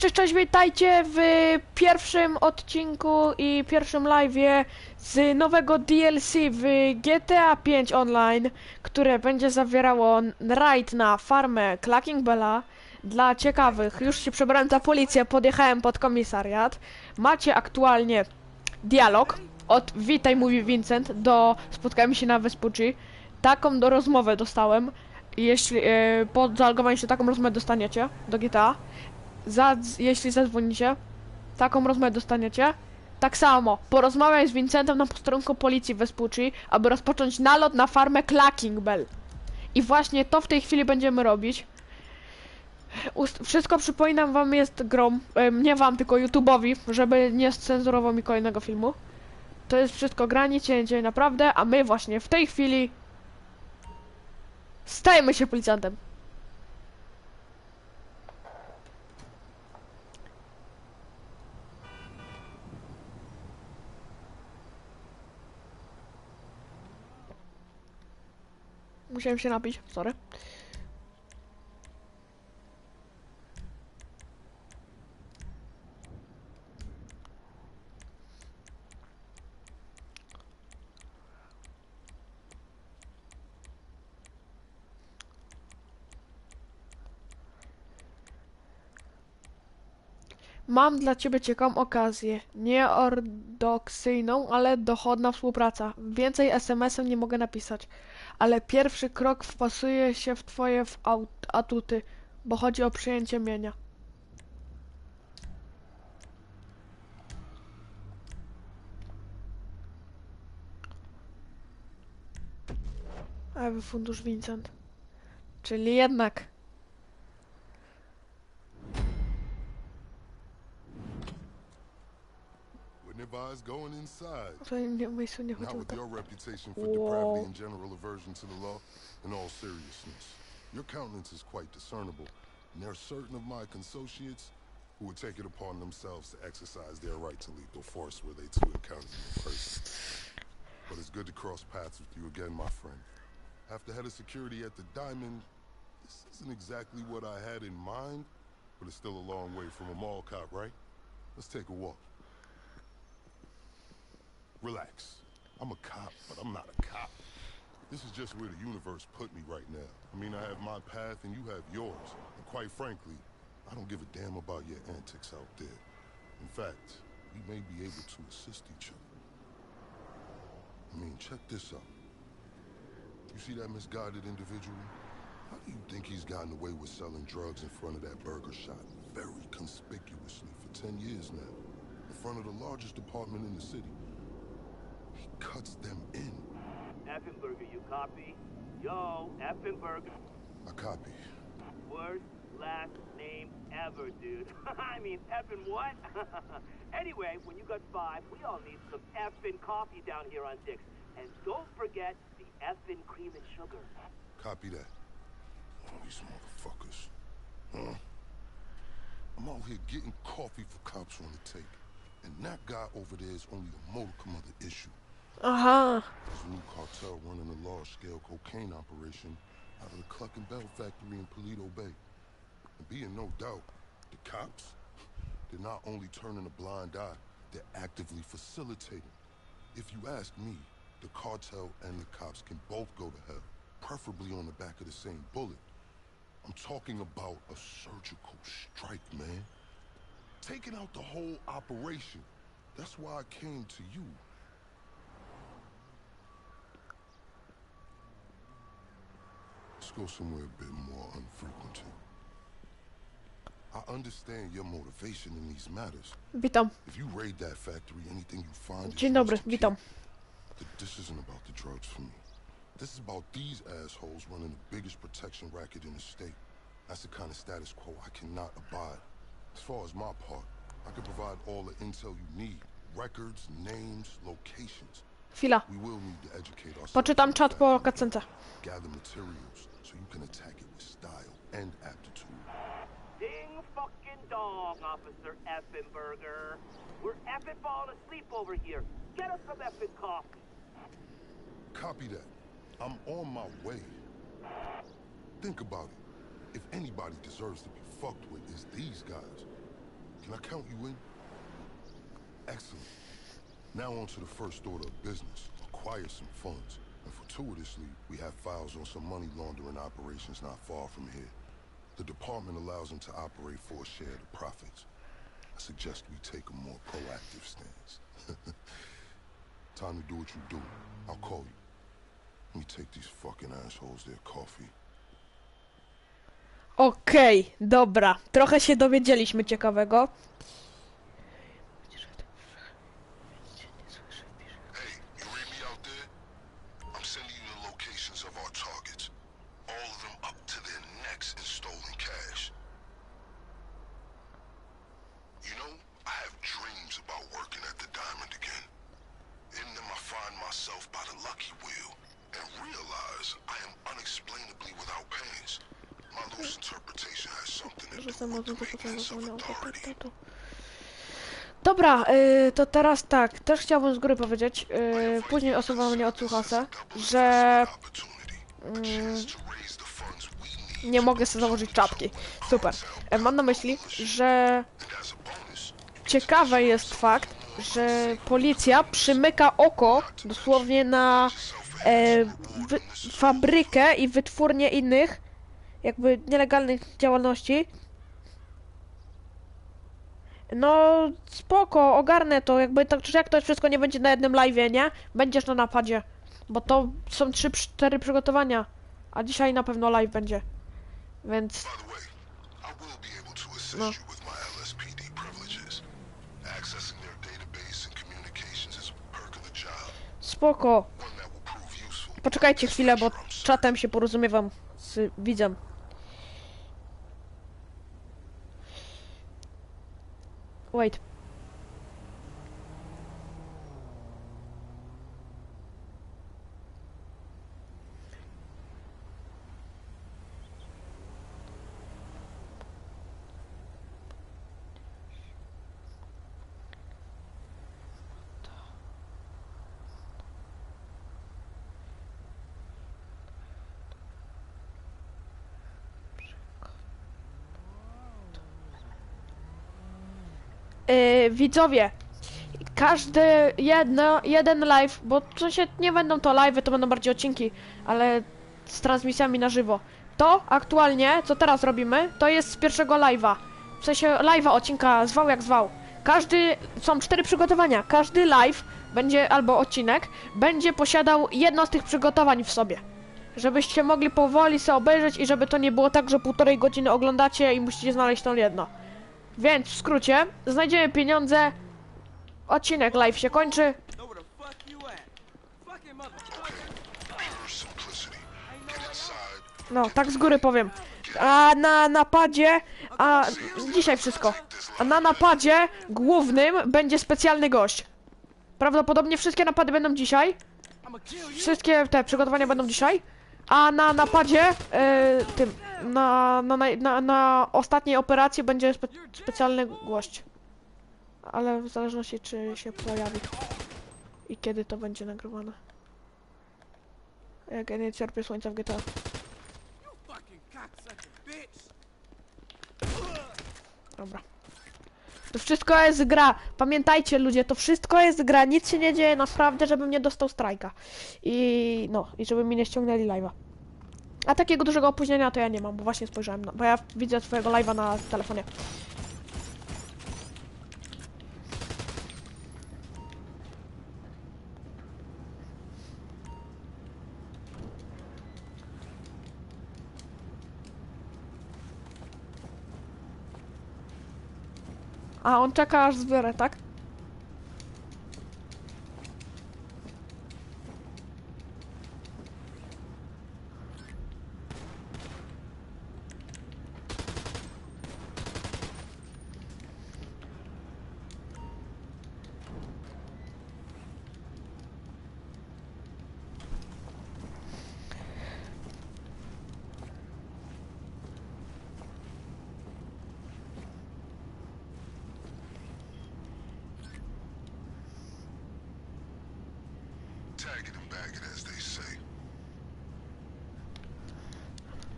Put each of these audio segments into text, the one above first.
Cześć, cześć, witajcie w pierwszym odcinku i pierwszym live'ie z nowego DLC w GTA 5 Online, które będzie zawierało raid na farmę Clacking Bella. Dla ciekawych, już się przebrałem za policję, podjechałem pod komisariat. Macie aktualnie dialog od Witaj, mówi Vincent, do spotkamy się na G. Taką do rozmowę dostałem. Jeśli e, po zalogowaniu się taką rozmowę dostaniecie do GTA za, jeśli zadzwonicie, taką rozmowę dostaniecie. Tak samo, porozmawiaj z Vincentem na posterunku policji Vespucci, aby rozpocząć nalot na farmę Clacking Bell. I właśnie to w tej chwili będziemy robić. Ust wszystko przypominam wam jest grą, em, nie wam, tylko YouTube'owi, żeby nie scenzurował mi kolejnego filmu. To jest wszystko gra, nic się nie dzieje naprawdę, a my właśnie w tej chwili stajemy się policjantem. Musiałem się napić, sorry. Mam dla ciebie ciekawą okazję. Nieordoksyjną, ale dochodna współpraca. Więcej SMS-em nie mogę napisać. Ale pierwszy krok wpasuje się w twoje w atuty, bo chodzi o przyjęcie mienia. Ewy fundusz Vincent. Czyli jednak. Advise going inside. Not with your reputation for depravity and general aversion to the law. In all seriousness, your countenance is quite discernible, and there are certain of my consociates who would take it upon themselves to exercise their right to lethal force were they to encounter you in person. But it's good to cross paths with you again, my friend. After head of security at the Diamond, this isn't exactly what I had in mind, but it's still a long way from a mall cop, right? Let's take a walk. Relax. I'm a cop, but I'm not a cop. This is just where the universe put me right now. I mean, I have my path and you have yours. And quite frankly, I don't give a damn about your antics out there. In fact, we may be able to assist each other. I mean, check this out. You see that misguided individual? How do you think he's gotten away with selling drugs in front of that burger shop very conspicuously for 10 years now? In front of the largest department in the city. Cuts them in. Effenberger, you copy? Yo, Effenberger. I copy. Worst last name ever, dude. I mean, effing what? anyway, when you got five, we all need some effing coffee down here on Dick's. And don't forget the effing cream and sugar. Copy that. Oh, these motherfuckers. Huh? I'm out here getting coffee for cops on the take. And that guy over there is only a modicum of the issue. Uh-huh. A new cartel running a large-scale cocaine operation out of the Cluck and Bell factory in Polito Bay. And be in no doubt, the cops, they're not only turning a blind eye, they're actively facilitating. If you ask me, the cartel and the cops can both go to hell, preferably on the back of the same bullet. I'm talking about a surgical strike, man. Taking out the whole operation. That's why I came to you. Let's go somewhere a bit more unfrequented. I understand your motivation in these matters. witam. If you raid that factory, anything you find Dzień dobry, witam. This isn't about the drugs for me. This is about these assholes running the biggest protection racket in the state. That's the kind of status quo I cannot abide. As far as my part, I can provide all the intel you need. Records, names, locations. Chwila. We will need to educate ourselves. Poczytam czat po kacence. gather materials so you can attack it with style and aptitude. Ding fucking dong, Officer Effenberger. We're effing falling asleep over here. Get us some effing coffee. Copy that. I'm on my way. Think about it. If anybody deserves to be fucked with, it's these guys. Can I count you in? Excellent. Now on to the first order of business. Acquire some funds. And fortuitously, we have files on some money laundering operations not far from here. The department allows them to operate for a share of the profits. I suggest we take a more proactive stance. Time to do what you do. I'll call you. Let me take these fucking assholes their coffee. Okej, dobra. Trochę się dowiedzieliśmy ciekawego. Maintenance of zaproponować authority. to. Dobra, y, to teraz tak, też chciałbym z góry powiedzieć, y, później osoba mnie odsłucha se, że mm, nie mogę sobie założyć czapki. Super. E, Mam na myśli, że ciekawe jest fakt, że policja przymyka oko dosłownie na e, fabrykę i wytwórnię innych jakby nielegalnych działalności. No spoko, ogarnę to, jakby tak czy jak to wszystko nie będzie na jednym live'ie, nie? Będziesz na napadzie, bo to są 3-4 przygotowania, a dzisiaj na pewno live będzie, więc No. spoko. Poczekajcie chwilę, bo czatem się porozumiewam z widzem. Oito. Yy, widzowie, każdy jedno, jeden live, bo w sensie nie będą to live, to będą bardziej odcinki, ale z transmisjami na żywo. To aktualnie, co teraz robimy, to jest z pierwszego live'a. W sensie live'a odcinka zwał jak zwał. Każdy, są cztery przygotowania. Każdy live będzie, albo odcinek, będzie posiadał jedno z tych przygotowań w sobie. Żebyście mogli powoli sobie obejrzeć i żeby to nie było tak, że półtorej godziny oglądacie i musicie znaleźć to jedno. Więc w skrócie, znajdziemy pieniądze, odcinek live się kończy, inside, no tak z góry powiem. A na napadzie, a dzisiaj wszystko. A na napadzie głównym będzie specjalny gość. Prawdopodobnie wszystkie napady będą dzisiaj. Wszystkie te przygotowania będą dzisiaj. A na napadzie, e, tym, na, na, na, na, ostatniej operacji będzie spe, specjalny gość. Ale w zależności czy się pojawi. I kiedy to będzie nagrywane. Jak ja nie cierpię słońca w GTA. Dobra. To wszystko jest gra. Pamiętajcie ludzie, to wszystko jest gra. Nic się nie dzieje naprawdę, żebym nie dostał strajka. I no, i żeby mi nie ściągnęli live'a. A takiego dużego opóźnienia to ja nie mam, bo właśnie spojrzałem na, bo ja widzę swojego live'a na telefonie. A on czeka aż zbiorę, tak?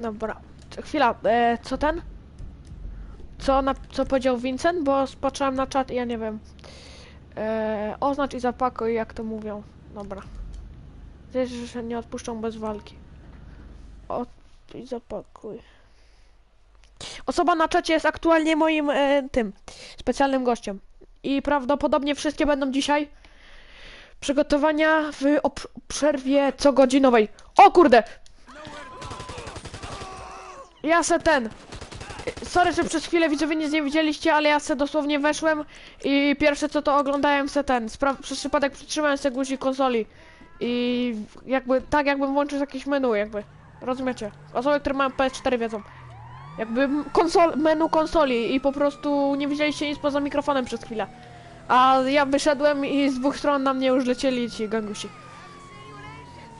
Dobra. Chwila, e, co ten? co, na, co powiedział Vincent, bo spatrzyłem na czat i ja nie wiem. E, oznacz i zapakuj, jak to mówią. Dobra. Wiesz, że się nie odpuszczą bez walki. O, i zapakuj. Osoba na czacie jest aktualnie moim e, tym specjalnym gościem. I prawdopodobnie wszystkie będą dzisiaj przygotowania w przerwie cogodzinowej. O kurde! Ja se ten. Sorry, że przez chwilę widzowie nic nie widzieliście, ale ja se dosłownie weszłem i pierwsze co to oglądałem se ten. Spra- przez przypadek przytrzymałem se guzik konsoli. I jakby tak jakbym włączył jakieś menu jakby. Rozumiecie? Osoby, które mają PS4 wiedzą. Jakby konsol, menu konsoli i po prostu nie widzieliście nic poza mikrofonem przez chwilę. A ja wyszedłem i z dwóch stron na mnie już lecieli ci gangusi.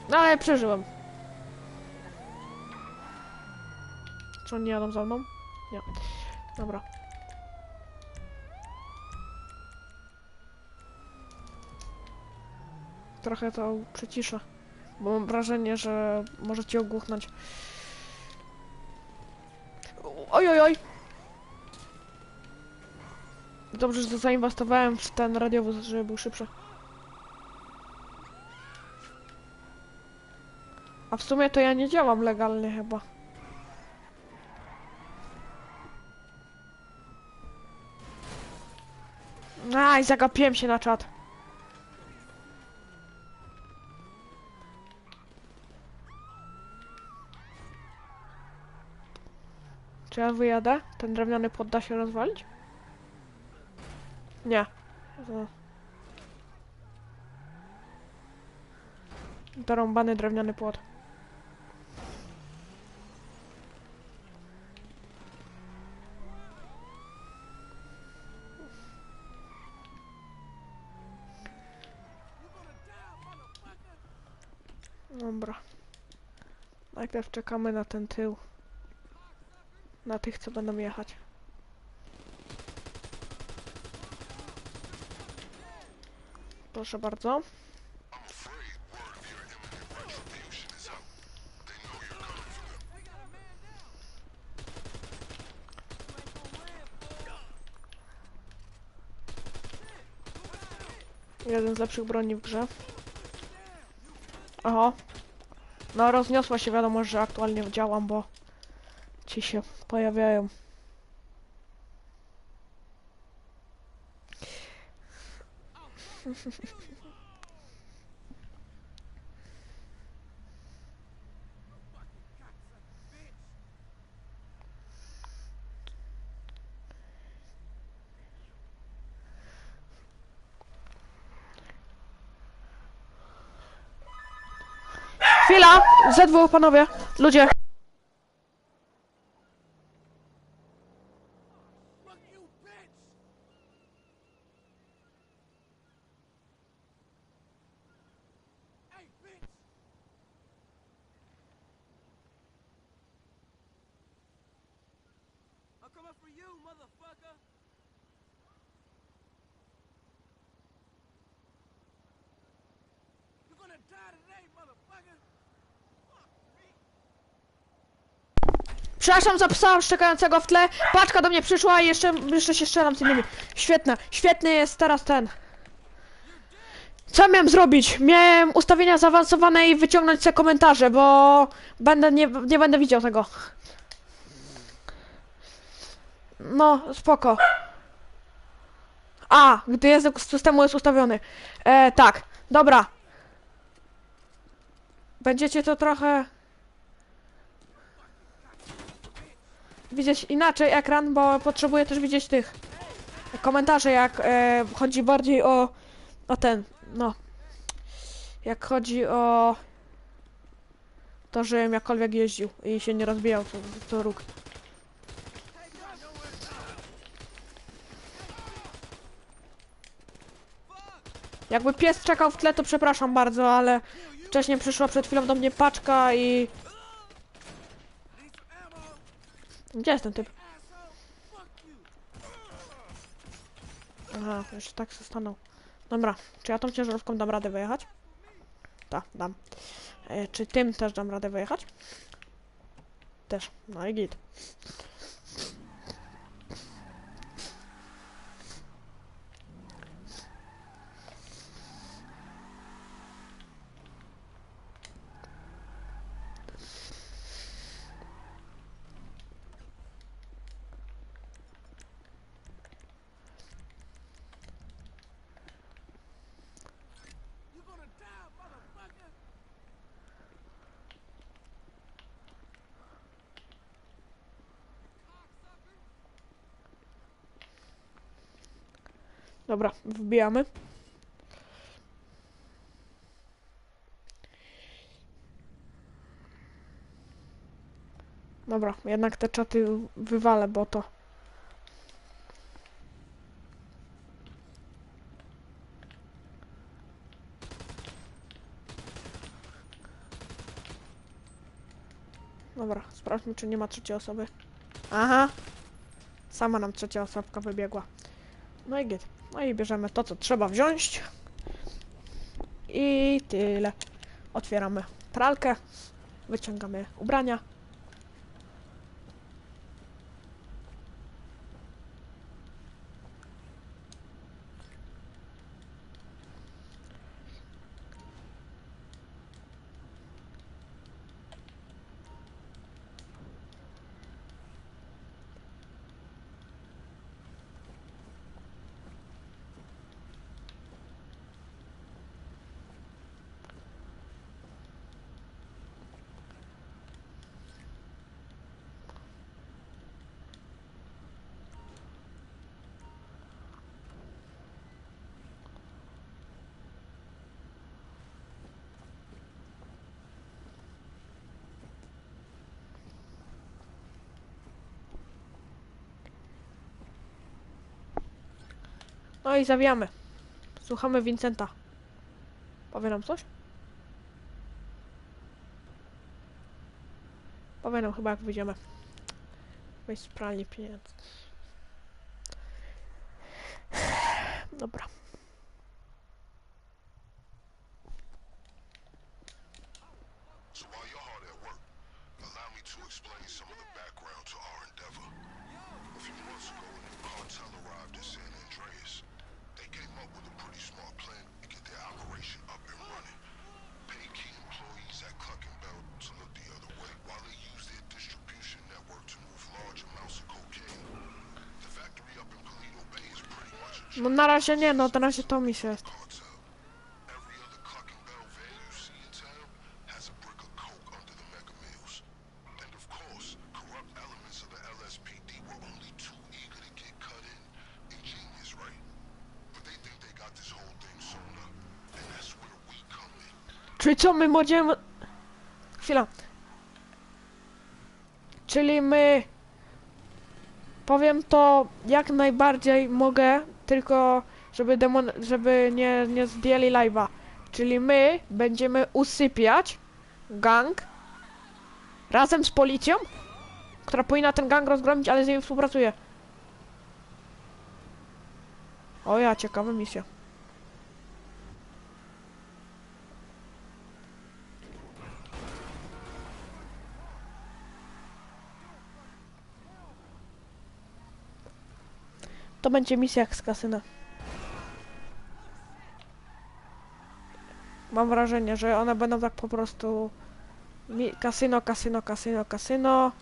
No ale przeżyłem. Czy oni jadą za mną? Nie. Dobra. Trochę to przyciszę. Bo mam wrażenie, że możecie ogłuchnąć. Oj, oj, oj! Dobrze, że zainwestowałem w ten radiowóz, żeby był szybszy. A w sumie to ja nie działam legalnie chyba. Aj, zagapiłem się na czat. Czy ja wyjadę? Ten drewniany płot da się rozwalić? Nie. Dorąbany drewniany płot. Dobra. Najpierw czekamy na ten tył. Na tych, co będą jechać. Proszę bardzo. Jeden z lepszych broni w grze. Oho. No rozniosła się wiadomość, że aktualnie działam, bo ci się pojawiają. Chwila! ZW, panowie! Ludzie! Przepraszam za psa szczekającego w tle. Paczka do mnie przyszła i jeszcze, jeszcze się strzelam z innymi. Świetne. Świetny jest teraz ten. Co miałem zrobić? Miałem ustawienia zaawansowane i wyciągnąć te komentarze, bo będę nie, nie będę widział tego. No, spoko. A, gdy język systemu jest ustawiony. E, tak, dobra. Będziecie to trochę... widzieć inaczej ekran, bo potrzebuję też widzieć tych komentarzy, jak e, chodzi bardziej o, o ten, no, jak chodzi o to, żebym jakkolwiek jeździł i się nie rozbijał co, co róg. Jakby pies czekał w tle, to przepraszam bardzo, ale wcześniej przyszła przed chwilą do mnie paczka i... Gdzie jest ten typ? Aha, jeszcze tak się stanął. Dobra, czy ja tą ciężarówką dam radę wyjechać? Tak, dam. E, czy tym też dam radę wyjechać? Też, no i git. Dobra, wbijamy. Dobra, jednak te czaty wywalę, bo to... Dobra, sprawdźmy, czy nie ma trzeciej osoby. Aha! Sama nam trzecia osobka wybiegła. No i git. No i bierzemy to, co trzeba wziąć. I tyle. Otwieramy pralkę. Wyciągamy ubrania. No i zawijamy. Słuchamy Vincenta. Powie nam coś? Powie nam chyba jak wyjdziemy. Weź spralnie pieniędzy. Dobra. Whole thing sewn up. And that's where we come in. Czyli co, my możemy... Chwila. Czyli my... Powiem to jak najbardziej mogę, tylko żeby demon... żeby nie, nie zdjęli live'a. Czyli my będziemy usypiać gang razem z policją, która powinna ten gang rozgromić, ale z nimi współpracuje. O ja, ciekawa misja. Będzie misja jak z kasyna. Mam wrażenie, że one będą tak po prostu mi- kasyno, kasyno, kasyno, kasyno,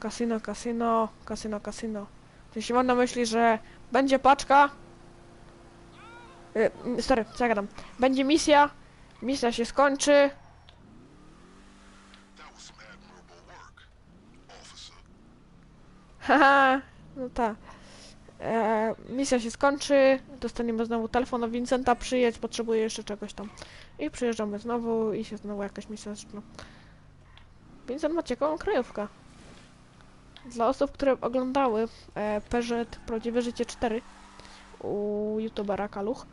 kasyno, kasyno, kasyno, kasyno. Jeśli mam na myśli, że będzie paczka, y, sorry, co ja gadam, będzie misja, misja się skończy. Haha, no tak. E, misja się skończy, dostaniemy znowu telefon od Vincenta, przyjedź, potrzebuję jeszcze czegoś tam. I przyjeżdżamy znowu i się znowu jakaś misja zaczyna. Vincent ma ciekawą kryjówkę. Dla osób, które oglądały e, PZ Prawdziwe Życie 4 u youtubera Kaluch,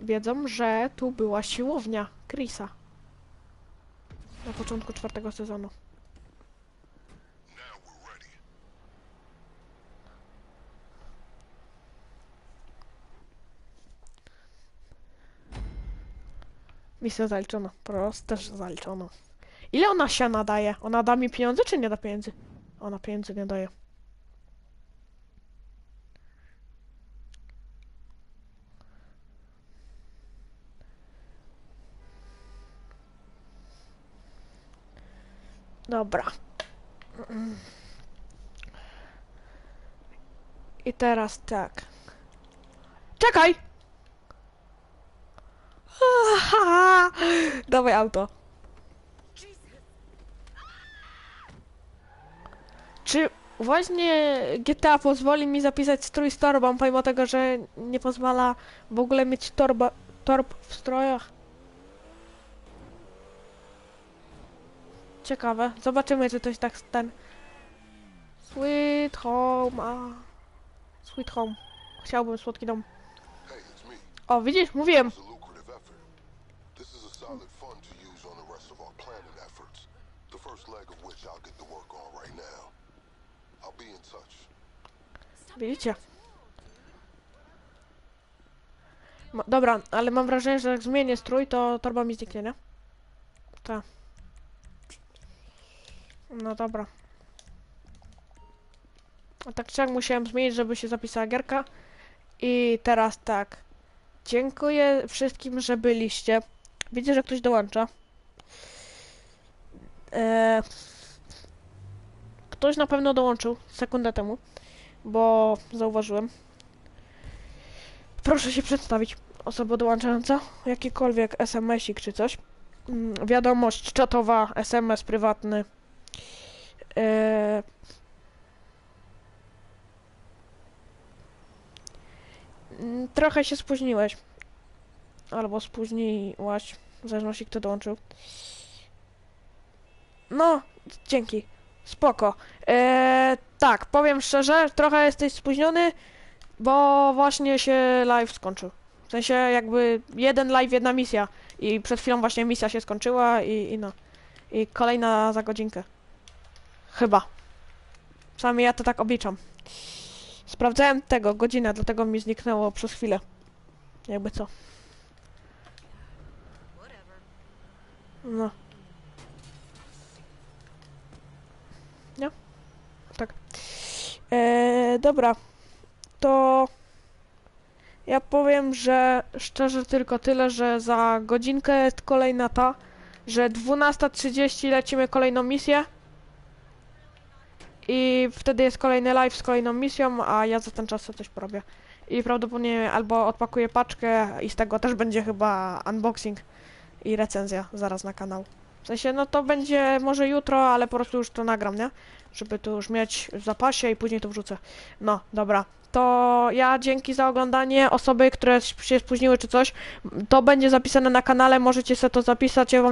wiedzą, że tu była siłownia Chrisa. Na początku czwartego sezonu. Misja zaliczona. Prost też zaliczona. Ile ona siana daje? Ona da mi pieniądze, czy nie da pieniędzy? Ona pieniędzy nie daje. Dobra. I teraz tak. Czekaj! Aha! Dawaj auto. Czy Właśnie GTA pozwoli mi zapisać strój z torbą, pomimo tego, że nie pozwala w ogóle mieć torba, torb w strojach. Ciekawe. Zobaczymy, czy to jest tak ten... Sweet home, a... Sweet home. Chciałbym słodki dom. O, widzisz? Mówiłem. Widzicie? Ma, dobra, ale mam wrażenie, że jak zmienię strój, to torba mi zniknie, nie? Tak. No dobra. A tak czy jak musiałem zmienić, żeby się zapisała gierka. I teraz tak. Dziękuję wszystkim, że byliście. Widzę, że ktoś dołącza. Eee, ktoś na pewno dołączył sekundę temu bo zauważyłem. Proszę się przedstawić, osoba dołączająca, jakikolwiek SMS-ik czy coś. Mm, Wiadomość czatowa, SMS prywatny. Eee... Mm, Trochę się spóźniłeś. Albo spóźniłaś, w zależności kto dołączył. No, dzięki. Spoko. Eee, tak, powiem szczerze, trochę jesteś spóźniony, bo właśnie się live skończył. W sensie jakby jeden live, jedna misja. I przed chwilą właśnie misja się skończyła i, i no. I kolejna za godzinkę. Chyba. Przynajmniej ja to tak obliczam. Sprawdzałem tego, godzinę, dlatego mi zniknęło przez chwilę. Jakby co. No. Eee, dobra. To ja powiem, że szczerze tylko tyle, że za godzinkę kolejna ta, że 12.30 lecimy kolejną misję. I wtedy jest kolejny live z kolejną misją, a ja za ten czas coś porobię. I prawdopodobnie albo odpakuję paczkę i z tego też będzie chyba unboxing i recenzja zaraz na kanał. W sensie, no to będzie może jutro, ale po prostu już to nagram, nie? Żeby to już mieć w zapasie i później to wrzucę. No, dobra. To ja dzięki za oglądanie. Osoby, które się spóźniły czy coś, to będzie zapisane na kanale, możecie sobie to zapisać. Ja wam